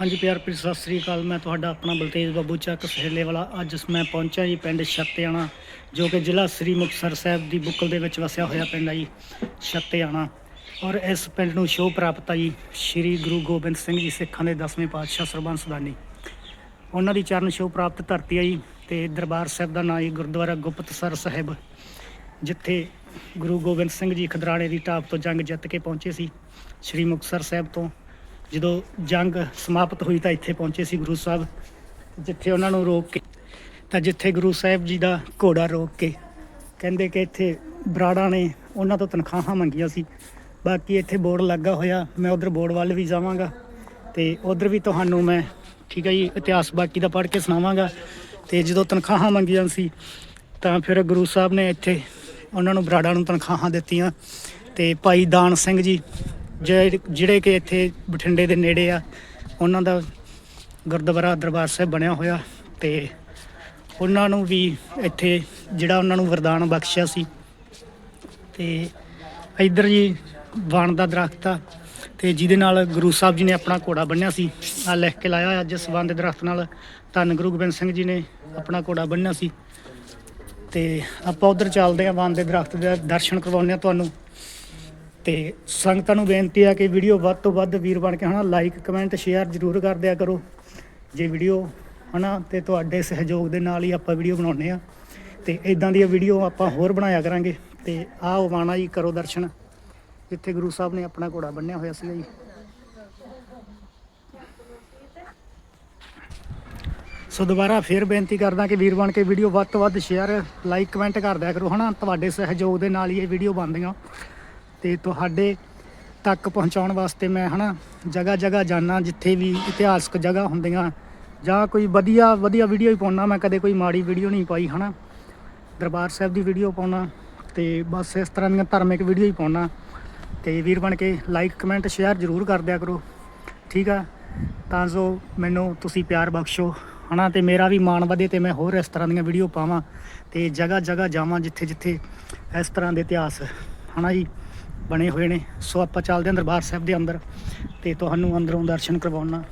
ਹਾਂਜੀ ਪਿਆਰ ਭਰੀ ਸਤਿ ਸ੍ਰੀ ਅਕਾਲ। ਮੈਂ ਤੁਹਾਡਾ ਆਪਣਾ ਬਲਤੇਜ ਬਾਬੂ ਚੱਕ ਸਹੇਲੇ ਵਾਲਾ। ਅੱਜ ਮੈਂ ਪਹੁੰਚਿਆ ਜੀ ਪਿੰਡ ਛੱਤਿਆਣਾ, ਜੋ ਕਿ ਜ਼ਿਲ੍ਹਾ ਸ੍ਰੀ ਮੁਕਤਸਰ ਸਾਹਿਬ ਦੀ ਬੁੱਕਲ ਦੇ ਵਿੱਚ ਵਸਿਆ ਹੋਇਆ ਪਿੰਡ ਹੈ ਜੀ, ਛੱਤਿਆਣਾ। ਔਰ ਇਸ ਪਿੰਡ ਨੂੰ ਸ਼ੋਅ ਪ੍ਰਾਪਤ ਹੈ ਜੀ ਸ੍ਰੀ ਗੁਰੂ ਗੋਬਿੰਦ ਸਿੰਘ ਜੀ, ਸਿੱਖਾਂ ਦੇ 10ਵੇਂ ਪਾਤਸ਼ਾਹ ਸਰਬੰਸ ਸਦਾਨੀ ਉਹਨਾਂ ਦੀ ਚਰਨ ਛੋਹ ਪ੍ਰਾਪਤ ਧਰਤੀ ਹੈ ਜੀ ਤੇ ਦਰਬਾਰ ਸਾਹਿਬ ਦਾ ਨਾਂ ਜੀ ਗੁਰਦੁਆਰਾ ਗੁਪਤਸਰ ਸਾਹਿਬ, ਜਿੱਥੇ ਗੁਰੂ ਗੋਬਿੰਦ ਸਿੰਘ ਜੀ ਖਦਰਾਣੇ ਦੀ ਢਾਬ ਤੋਂ ਜੰਗ ਜਿੱਤ ਕੇ ਪਹੁੰਚੇ ਸੀ, ਸ੍ਰੀ ਮੁਕਤਸਰ ਸਾਹਿਬ ਤੋਂ। ਜਦੋਂ ਜੰਗ ਸਮਾਪਤ ਹੋਈ ਤਾਂ ਇੱਥੇ ਪਹੁੰਚੇ ਸੀ ਗੁਰੂ ਸਾਹਿਬ, ਜਿੱਥੇ ਉਹਨਾਂ ਨੂੰ ਰੋਕ ਕੇ, ਤਾਂ ਜਿੱਥੇ ਗੁਰੂ ਸਾਹਿਬ ਜੀ ਦਾ ਘੋੜਾ ਰੋਕ ਕੇ, ਕਹਿੰਦੇ ਕਿ ਇੱਥੇ ਬਰਾੜਾ ਨੇ ਉਹਨਾਂ ਤੋਂ ਤਨਖਾਹਾਂ ਮੰਗੀਆਂ ਸੀ। ਬਾਕੀ ਇੱਥੇ ਬੋਰਡ ਲੱਗਾ ਹੋਇਆ, ਮੈਂ ਉਧਰ ਬੋਰਡ ਵੱਲ ਵੀ ਜਾਵਾਂਗਾ ਤੇ ਉਧਰ ਵੀ ਤੁਹਾਨੂੰ ਮੈਂ ਠੀਕ ਹੈ ਜੀ, ਇਤਿਹਾਸ ਬਾਕੀ ਦਾ ਪੜ੍ਹ ਕੇ ਸੁਣਾਵਾਂਗਾ। ਤੇ ਜਦੋਂ ਤਨਖਾਹਾਂ ਮੰਗੀਆਂ ਸੀ, ਤਾਂ ਫਿਰ ਗੁਰੂ ਸਾਹਿਬ ਨੇ ਇੱਥੇ ਉਹਨਾਂ ਨੂੰ ਬਰਾੜਾ ਨੂੰ ਤਨਖਾਹਾਂ ਦਿੱਤੀਆਂ। ਤੇ ਭਾਈ ਦਾਨ ਸਿੰਘ ਜੀ ਜਿਹੜੇ ਜਿਹੜੇ ਕਿ ਇੱਥੇ ਬਠਿੰਡੇ ਦੇ ਨੇੜੇ ਆ, ਉਹਨਾਂ ਦਾ ਗੁਰਦੁਆਰਾ ਦਰਬਾਰ ਸਾਹਿਬ ਬਣਿਆ ਹੋਇਆ ਤੇ ਉਹਨਾਂ ਨੂੰ ਵੀ ਇੱਥੇ ਜਿਹੜਾ ਉਹਨਾਂ ਨੂੰ ਵਰਦਾਨ ਬਖਸ਼ਿਆ ਸੀ। ਤੇ ਇੱਧਰ ਜੀ ਵਣ ਦਾ ਦਰਖਤ ਆ ਤੇ ਜਿਹਦੇ ਨਾਲ ਗੁਰੂ ਸਾਹਿਬ ਜੀ ਨੇ ਆਪਣਾ ਘੋੜਾ ਬੰਨਿਆ ਸੀ ਆ ਲਿਖ ਕੇ ਲਾਇਆ ਹੋਇਆ ਜਿਸ ਵਣ ਦੇ ਦਰਖਤ ਨਾਲ ਧੰਨ ਗੁਰੂ ਗੋਬਿੰਦ ਸਿੰਘ ਜੀ ਨੇ ਆਪਣਾ ਘੋੜਾ ਬੰਨਿਆ ਸੀ। ਤੇ ਆਪਾਂ ਉਧਰ ਚੱਲਦੇ ਆ ਵਣ ਦੇ ਦਰਖਤ ਦੇ ਦਰਸ਼ਨ ਕਰਵਾਉਂਦੇ ਆ ਤੁਹਾਨੂੰ। ਤੇ ਸੰਗਤਾਂ ਨੂੰ ਬੇਨਤੀ ਆ ਕਿ ਵੀਡੀਓ ਵੱਧ ਤੋਂ ਵੱਧ ਵੀਰ ਬਣ ਕੇ ਹਨਾ ਲਾਈਕ ਕਮੈਂਟ ਸ਼ੇਅਰ ਜ਼ਰੂਰ ਕਰ ਦਿਆ ਕਰੋ। ਜੇ ਵੀਡੀਓ ਹਨਾ, ਤੇ ਤੁਹਾਡੇ ਸਹਿਯੋਗ ਦੇ ਨਾਲ ਹੀ ਆਪਾਂ ਵੀਡੀਓ ਬਣਾਉਂਦੇ ਆ। ਤੇ ਇਦਾਂ ਦੀਆਂ ਵੀਡੀਓ ਆਪਾਂ ਹੋਰ ਬਣਾਇਆ ਕਰਾਂਗੇ। ਤੇ ਆਹ ਵਾਣਾ ਜੀ, ਕਰੋ ਦਰਸ਼ਨ। ਜਿੱਥੇ ਗੁਰੂ ਸਾਹਿਬ ਨੇ ਆਪਣਾ ਘੋੜਾ ਬੰਨਿਆ ਹੋਇਆ ਸੀ ਜੀ। ਸੋ ਦੁਬਾਰਾ ਫੇਰ ਬੇਨਤੀ ਕਰਦਾ ਕਿ ਵੀਰ ਬਣ ਕੇ ਵੀਡੀਓ ਵੱਧ ਤੋਂ ਵੱਧ ਸ਼ੇਅਰ ਲਾਈਕ ਕਮੈਂਟ ਕਰ ਦਿਆ ਕਰੋ ਹਨਾ। ਤੁਹਾਡੇ ਸਹਿਯੋਗ ਦੇ ਨਾਲ ਹੀ ਇਹ ਵੀਡੀਓ ਬਣਦੀਆਂ। ਤੇ ਤੁਹਾਡੇ ਤੱਕ ਪਹੁੰਚਾਉਣ ਵਾਸਤੇ ਮੈਂ ਹਨਾ ਜਗ੍ਹਾ ਜਗ੍ਹਾ ਜਾਣਾ ਜਿੱਥੇ ਵੀ ਇਤਿਹਾਸਕ ਜਗ੍ਹਾ ਹੁੰਦੀਆਂ, ਜਾਂ ਕੋਈ ਵਧੀਆ ਵਧੀਆ ਵੀਡੀਓ ਹੀ ਪਾਉਣਾ ਮੈਂ ਕਦੇ ਕੋਈ ਮਾੜੀ ਵੀਡੀਓ ਨਹੀਂ ਪਾਈ ਹਨਾ। ਦਰਬਾਰ ਸਾਹਿਬ ਦੀ ਵੀਡੀਓ ਪਾਉਣਾ ਤੇ ਬਸ ਇਸ ਤਰ੍ਹਾਂ ਦੀਆਂ ਧਾਰਮਿਕ ਵੀਡੀਓ ਹੀ ਪਾਉਣਾ ਤੇ ਵੀਰ ਬਣ ਕੇ ਲਾਈਕ ਕਮੈਂਟ ਸ਼ੇਅਰ ਜ਼ਰੂਰ ਕਰ ਦਿਆ ਕਰੋ। ਠੀਕ ਆ? ਤਾਂ ਜੋ ਮੈਨੂੰ ਤੁਸੀਂ ਪਿਆਰ ਬਖਸ਼ੋ ਹਨਾ, ਤੇ ਮੇਰਾ ਵੀ ਮਾਣ ਵਧੇ ਤੇ ਮੈਂ ਹੋਰ ਇਸ ਤਰ੍ਹਾਂ ਦੀਆਂ ਵੀਡੀਓ ਪਾਵਾਂ ਤੇ ਜਗ੍ਹਾ ਜਗ੍ਹਾ ਜਾਵਾਂ ਜਿੱਥੇ ਜਿੱਥੇ ਇਸ ਤਰ੍ਹਾਂ ਦੇ ਇਤਿਹਾਸ। ਹਨਾ ਜੀ? ਬਣੇ ਹੋਏ ਨੇ। ਸੋ ਆਪਾਂ ਚੱਲਦੇ ਹਾਂ ਦਰਬਾਰ ਸਾਹਿਬ ਦੇ ਅੰਦਰ ਤੇ ਤੁਹਾਨੂੰ ਅੰਦਰੋਂ ਦਰਸ਼ਨ ਕਰਵਾਉਣਾ।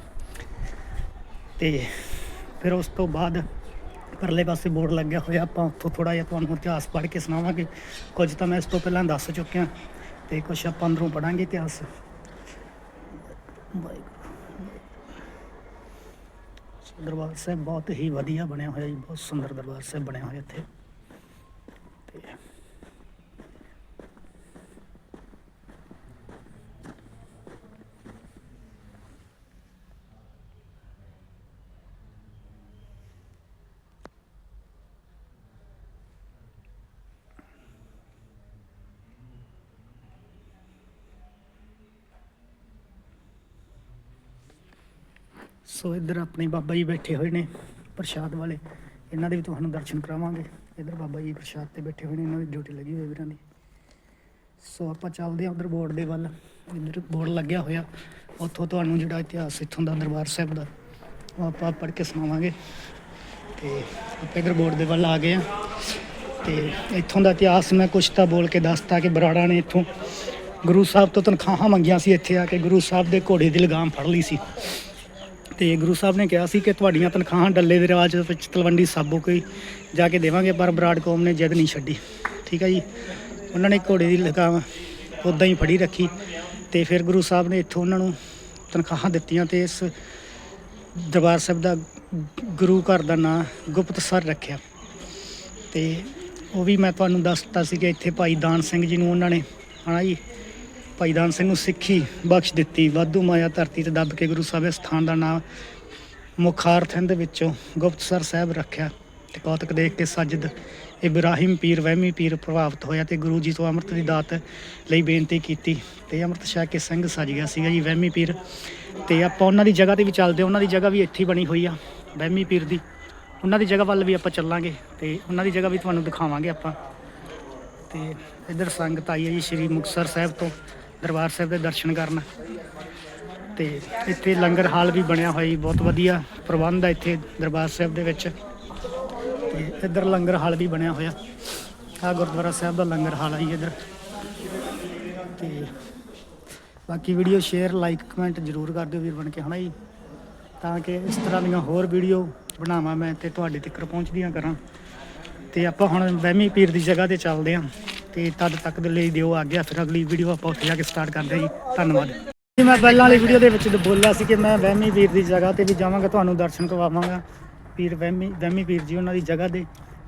ਤੇ ਫਿਰ ਉਸ ਤੋਂ ਬਾਅਦ ਪਰਲੇ ਪਾਸੇ ਬੋਰਡ ਲੱਗਿਆ ਹੋਇਆ, ਆਪਾਂ ਉੱਥੋਂ ਥੋੜਾ ਜਿਹਾ ਤੁਹਾਨੂੰ ਇਤਿਹਾਸ ਪੜ੍ਹ ਕੇ ਸੁਣਾਵਾਂਗੇ। ਕੁਝ ਤਾਂ ਮੈਂ ਇਸ ਤੋਂ ਪਹਿਲਾਂ ਦੱਸ ਚੁੱਕਿਆ ਤੇ ਕੁਝ ਆਪਾਂ ਅੰਦਰੋਂ ਪੜਾਂਗੇ ਇਤਿਹਾਸ। ਵਾਹਿਗੁਰੂ ਦਰਬਾਰ ਸਾਹਿਬ ਬਹੁਤ ਹੀ ਵਧੀਆ ਬਣਿਆ ਹੋਇਆ ਜੀ, ਬਹੁਤ ਸੁੰਦਰ ਦਰਬਾਰ ਸਾਹਿਬ ਬਣਿਆ ਹੋਇਆ ਇੱਥੇ। ਸੋ ਇੱਧਰ ਆਪਣੇ ਬਾਬਾ ਜੀ ਬੈਠੇ ਹੋਏ ਨੇ, ਪ੍ਰਸ਼ਾਦ ਵਾਲੇ। ਇਹਨਾਂ ਦੇ ਵੀ ਤੁਹਾਨੂੰ ਦਰਸ਼ਨ ਕਰਾਵਾਂਗੇ। ਇੱਧਰ ਬਾਬਾ ਜੀ ਪ੍ਰਸ਼ਾਦ ਤੇ ਬੈਠੇ ਹੋਏ ਨੇ, ਇਹਨਾਂ ਦੀ ਡਿਊਟੀ ਲੱਗੀ ਹੋਈ ਹੈ ਵੀਰਾਂ ਦੀ। ਸੋ ਆਪਾਂ ਚੱਲਦੇ ਹਾਂ ਉਧਰ ਬੋਰਡ ਦੇ ਵੱਲ। ਇੱਧਰ ਬੋਰਡ ਲੱਗਿਆ ਹੋਇਆ। ਉੱਥੋਂ ਤੁਹਾਨੂੰ ਜਿਹੜਾ ਇਤਿਹਾਸ ਇੱਥੋਂ ਦਾ ਦਰਬਾਰ ਸਾਹਿਬ ਦਾ, ਉਹ ਆਪਾਂ ਪੜ੍ਹ ਕੇ ਸੁਣਾਵਾਂਗੇ। ਤੇ ਆਪਾਂ ਇੱਧਰ ਬੋਰਡ ਦੇ ਵੱਲ ਆ ਗਏ ਆ ਤੇ ਇੱਥੋਂ ਦਾ ਇਤਿਹਾਸ ਮੈਂ ਕੁਝ ਤਾਂ ਬੋਲ ਕੇ ਦੱਸਤਾ ਕਿ ਬਰਾੜਾ ਨੇ ਇੱਥੋਂ ਗੁਰੂ ਸਾਹਿਬ ਤੋਂ ਤਨਖਾਹਾਂ ਮੰਗੀਆਂ ਸੀ, ਇੱਥੇ ਆ ਕੇ ਗੁਰੂ ਸਾਹਿਬ ਦੇ ਘੋੜੇ ਦੀ ਲਗਾਮ ਫੜ ਲਈ ਸੀ। ਤੇ ਗੁਰੂ ਸਾਹਿਬ ਨੇ ਕਿਹਾ ਸੀ ਕਿ ਤੁਹਾਡੀਆਂ ਤਨਖਾਹਾਂ ਡੱਲੇ ਦੇ ਰਿਵਾਜ ਵਿੱਚ ਤਲਵੰਡੀ ਸਾਬੋ ਕੋਈ ਜਾ ਕੇ ਦੇਵਾਂਗੇ, ਪਰ ਬਰਾੜ ਕੌਮ ਨੇ ਜਿੱਦ ਨਹੀਂ ਛੱਡੀ। ਠੀਕ ਹੈ ਜੀ? ਉਹਨਾਂ ਨੇ ਘੋੜੇ ਦੀ ਲਗਾਮ ਉਦਾਂ ਹੀ ਫੜੀ ਰੱਖੀ ਤੇ ਫਿਰ ਗੁਰੂ ਸਾਹਿਬ ਨੇ ਇੱਥੋਂ ਉਹਨਾਂ ਨੂੰ ਤਨਖਾਹਾਂ ਦਿੱਤੀਆਂ ਤੇ ਇਸ ਦਰਬਾਰ ਸਾਹਿਬ ਦਾ ਗੁਰੂ ਘਰ ਦਾ ਨਾਂ ਗੁਪਤਸਰ ਰੱਖਿਆ। ਤੇ ਉਹ ਵੀ ਮੈਂ ਤੁਹਾਨੂੰ ਦੱਸ ਦਿੱਤਾ ਸੀ ਕਿ ਇੱਥੇ ਭਾਈ ਦਾਨ ਸਿੰਘ ਜੀ ਨੂੰ ਉਹਨਾਂ ਨੇ, ਹਨਾ ਜੀ? ਭਾਈ ਦਾਨ ਸਿੰਘ ਨੂੰ ਸਿੱਖੀ ਬਖਸ਼ ਦਿੱਤੀ। ਵਾਧੂ ਮਾਇਆ ਧਰਤੀ ਤੇ ਦੱਬ ਕੇ ਗੁਰੂ ਸਾਹਿਬ ਇਸ ਸਥਾਨ ਦਾ ਨਾਮ ਮੁਖਾਰਥਿੰਦ ਵਿੱਚੋਂ ਗੁਪਤਸਰ ਸਾਹਿਬ ਰੱਖਿਆ ਤੇ ਕੌਤਕ ਦੇਖ ਕੇ ਸਜਦ ਇਬਰਾਹਿਮ ਪੀਰ, ਵਹਿਮੀ ਪੀਰ ਪ੍ਰਭਾਵਿਤ ਹੋਇਆ ਤੇ ਗੁਰੂ ਜੀ ਤੋਂ ਅੰਮ੍ਰਿਤ ਦੀ ਦਾਤ ਲਈ ਬੇਨਤੀ ਕੀਤੀ ਤੇ ਅੰਮ੍ਰਿਤ ਛਕ ਕੇ ਸਿੰਘ ਸਜ ਗਿਆ ਸੀਗਾ ਜੀ, ਵਹਿਮੀ ਪੀਰ। ਤੇ ਆਪਾਂ ਉਹਨਾਂ ਦੀ ਜਗ੍ਹਾ ਤੇ ਵੀ ਚੱਲਦੇ ਉਹਨਾਂ ਦੀ ਜਗ੍ਹਾ ਵੀ ਇੱਥੇ ਬਣੀ ਹੋਈ ਆ, ਵਹਿਮੀ ਪੀਰ ਦੀ। ਉਹਨਾਂ ਦੀ ਜਗ੍ਹਾ ਵੱਲ ਵੀ ਆਪਾਂ ਚੱਲਾਂਗੇ ਤੇ ਉਹਨਾਂ ਦੀ ਜਗ੍ਹਾ ਵੀ ਤੁਹਾਨੂੰ ਦਿਖਾਵਾਂਗੇ ਆਪਾਂ। ਤੇ ਇੱਧਰ ਸੰਗਤ ਆਈ ਹੈ ਜੀ, ਸ਼੍ਰੀ ਮੁਕਤਸਰ ਸਾਹਿਬ ਤੋਂ। ਦਰਬਾਰ ਸਾਹਿਬ ਦੇ ਦਰਸ਼ਨ ਕਰਨ। ਤੇ ਇੱਥੇ ਲੰਗਰ ਹਾਲ ਵੀ ਬਣਿਆ ਹੋਇਆ ਜੀ, ਬਹੁਤ ਵਧੀਆ ਪ੍ਰਬੰਧ ਹੈ ਇੱਥੇ ਦਰਬਾਰ ਸਾਹਿਬ ਦੇ ਵਿੱਚ। ਤੇ ਇੱਧਰ ਲੰਗਰ ਹਾਲ ਵੀ ਬਣਿਆ ਹੋਇਆ। ਆ ਗੁਰਦੁਆਰਾ ਸਾਹਿਬ ਦਾ ਲੰਗਰ ਹਾਲ ਹੈ ਜੀ ਇੱਧਰ। ਤੇ ਬਾਕੀ ਵੀਡੀਓ ਸ਼ੇਅਰ, ਲਾਈਕ, ਕਮੈਂਟ ਜ਼ਰੂਰ ਕਰ ਦਿਓ ਵੀਰ ਬਣ ਕੇ, ਹਨਾ ਜੀ? ਤਾਂ ਕਿ ਇਸ ਤਰ੍ਹਾਂ ਦੀਆਂ ਹੋਰ ਵੀਡੀਓ ਬਣਾਵਾਂ ਮੈਂ ਤੇ ਤੁਹਾਡੇ ਤੱਕ ਪਹੁੰਚਦੀਆਂ ਕਰਾਂ। ਤੇ ਆਪਾਂ ਹੁਣ ਵਹਿਮੀ ਪੀਰ ਦੀ ਜਗ੍ਹਾ ਤੇ ਚੱਲਦੇ ਹਾਂ ਤੇ ਤਦ ਤੱਕ ਦੇ ਲਈ ਦਿਓ ਆਗਿਆ ਫਿਰ ਅਗਲੀ ਵੀਡੀਓ ਆਪਾਂ ਉੱਥੇ ਜਾ ਕੇ ਸਟਾਰਟ ਕਰਦੇ ਹਾਂ ਜੀ। ਧੰਨਵਾਦ। ਜੀ, ਮੈਂ ਪਹਿਲਾਂ ਵਾਲੀ ਵੀਡੀਓ ਦੇ ਵਿੱਚ ਬੋਲਿਆ ਸੀ ਕਿ ਮੈਂ ਵਹਿਮੀ ਵੀਰ ਦੀ ਜਗ੍ਹਾ ਤੇ ਵੀ ਜਾਵਾਂਗਾ, ਤੁਹਾਨੂੰ ਦਰਸ਼ਨ ਕਰਵਾਵਾਂਗਾ। ਪੀਰ ਵਹਿਮੀ ਵਹਿਮੀ ਪੀਰ ਜੀ ਉਹਨਾਂ ਦੀ ਜਗ੍ਹਾ ਦੇ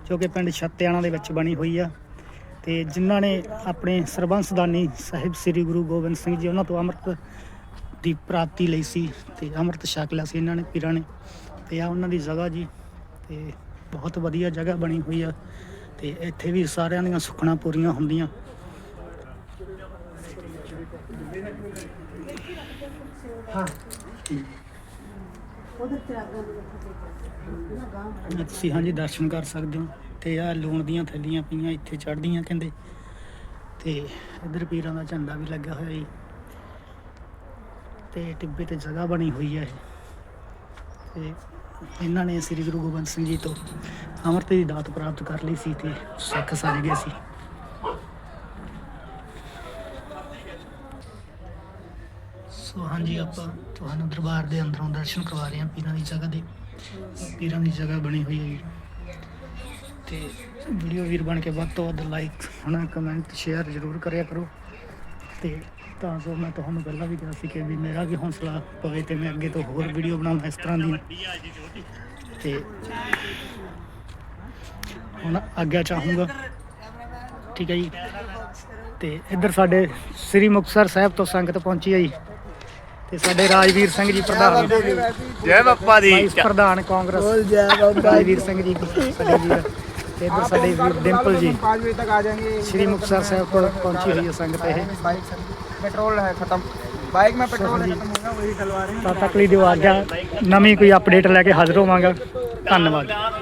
ਜੋ ਕਿ ਪਿੰਡ ਛੱਤਿਆਣਾ ਦੇ ਵਿੱਚ ਬਣੀ ਹੋਈ ਆ। ਤੇ ਜਿਨ੍ਹਾਂ ਨੇ ਆਪਣੇ ਸਰਬੰਸਦਾਨੀ ਸਾਹਿਬ ਸ੍ਰੀ ਗੁਰੂ ਗੋਬਿੰਦ ਸਿੰਘ ਜੀ ਉਹਨਾਂ ਤੋਂ ਅੰਮ੍ਰਿਤ ਦੀ ਪ੍ਰਾਪਤੀ ਲਈ ਸੀ ਤੇ ਅੰਮ੍ਰਿਤ ਛਕ ਲਿਆ ਸੀ ਇਹਨਾਂ ਨੇ, ਪੀਰਾਂ ਨੇ। ਤੇ ਆ ਉਹਨਾਂ ਦੀ ਜਗ੍ਹਾ ਜੀ, ਤੇ ਬਹੁਤ ਵਧੀਆ ਜਗ੍ਹਾ ਬਣੀ ਹੋਈ ਆ। ਤੇ ਇੱਥੇ ਵੀ ਸਾਰਿਆਂ ਦੀਆਂ ਸੁੱਖਣਾ ਪੂਰੀਆਂ ਹੁੰਦੀਆਂ। ਹਾਂ। ਤੁਸੀਂ ਹਾਂਜੀ ਦਰਸ਼ਨ ਕਰ ਸਕਦੇ ਹੋ। ਤੇ ਆ ਲੂਣ ਦੀਆਂ ਥੈਲੀਆਂ ਪਈਆਂ ਇੱਥੇ ਚੜ੍ਹਦੀਆਂ ਕਹਿੰਦੇ। ਤੇ ਇਧਰ ਪੀਰਾਂ ਦਾ ਝੰਡਾ ਵੀ ਲੱਗਾ ਹੋਇਆ ਜੀ। ਤੇ ਟਿੱਬੇ ਤੇ ਜਗ੍ਹਾ ਬਣੀ ਹੋਈ ਹੈ ਇਹ। ਤੇ ਇਹਨਾਂ ਨੇ ਸ੍ਰੀ ਗੁਰੂ ਗੋਬਿੰਦ ਸਿੰਘ ਜੀ ਤੋਂ ਅੰਮ੍ਰਿਤ ਦੀ ਦਾਤ ਪ੍ਰਾਪਤ ਕਰ ਲਈ ਸੀ ਤੇ ਸਿੱਖ ਸਾਰੇ ਗਏ ਸੀ। ਸੋ ਹਾਂਜੀ, ਆਪਾਂ ਤੁਹਾਨੂੰ ਦਰਬਾਰ ਦੇ ਅੰਦਰੋਂ ਦਰਸ਼ਨ ਕਰਵਾ ਰਹੇ ਹਾਂ ਪੀਰਾਂ ਦੀ ਜਗ੍ਹਾ ਦੇ। ਪੀਰਾਂ ਦੀ ਜਗ੍ਹਾ ਬਣੀ ਹੋਈ ਹੈ ਤੇ ਵੀਡੀਓ ਵੀਰ ਬਣ ਕੇ ਵੱਧ ਤੋਂ ਵੱਧ ਲਾਈਕ ਹਨਾ ਕਮੈਂਟ ਸ਼ੇਅਰ ਜ਼ਰੂਰ ਕਰਿਆ ਕਰੋ। ਤੇ ਤਾਂ ਜੋ ਮੈਂ ਤੁਹਾਨੂੰ ਪਹਿਲਾਂ ਵੀ ਕਿਹਾ ਸੀ ਕਿ ਵੀ ਮੇਰਾ ਵੀ ਹੌਸਲਾ ਪਵੇ ਤੇ ਮੈਂ ਅੱਗੇ ਤੋਂ ਹੋਰ ਵੀਡੀਓ ਬਣਾਵਾਂ ਇਸ ਤਰ੍ਹਾਂ ਦੀ। ਤੇ ਹੁਣ ਅੱਗੇ ਚਾਹੂੰਗਾ। ਠੀਕ ਹੈ ਜੀ। ਤੇ ਇੱਧਰ ਸਾਡੇ ਸ੍ਰੀ ਮੁਕਤਸਰ ਸਾਹਿਬ ਤੋਂ ਸੰਗਤ ਪਹੁੰਚੀ ਹੈ ਜੀ। ਤੇ ਸਾਡੇ ਰਾਜਵੀਰ ਸਿੰਘ ਜੀ ਪ੍ਰਧਾਨ ਜੈ ਬੱਪਾ ਦੀ ਪ੍ਰਧਾਨ ਕਾਂਗਰਸ। ਰਾਜਵੀਰ ਸਿੰਘ ਜੀ ਸਾਡੇ ਵੀਰ। ਤੇ ਇਧਰ ਸਾਡੇ ਵੀਰ ਡਿੰਪਲ ਜੀ। 5 ਵਜੇ ਤੱਕ ਆ ਜਾਣਗੇ। ਸ਼੍ਰੀ ਮੁਕਤਸਰ ਸਾਹਿਬ ਕੋਲ ਪਹੁੰਚੀ ਹੋਈ ਹੈ ਸੰਗਤ ਇਹ। ਬਾਈਕ ਪੈਟਰੋਲ ਹੈ ਖਤਮ। ਬਾਈਕ ਮੈਂ ਪੈਟਰੋਲ ਖਤਮ ਹੋਗਾ ਉਹੀ ਚਲਵਾ ਰਹੇ ਹਾਂ ਤਾਂ ਤੱਕ ਲਈ ਦਿਵਾਜਾ ਨਵੀਂ ਕੋਈ ਅਪਡੇਟ ਲੈ ਕੇ ਹਾਜ਼ਰ ਹੋਵਾਂਗਾ। ਧੰਨਵਾਦ।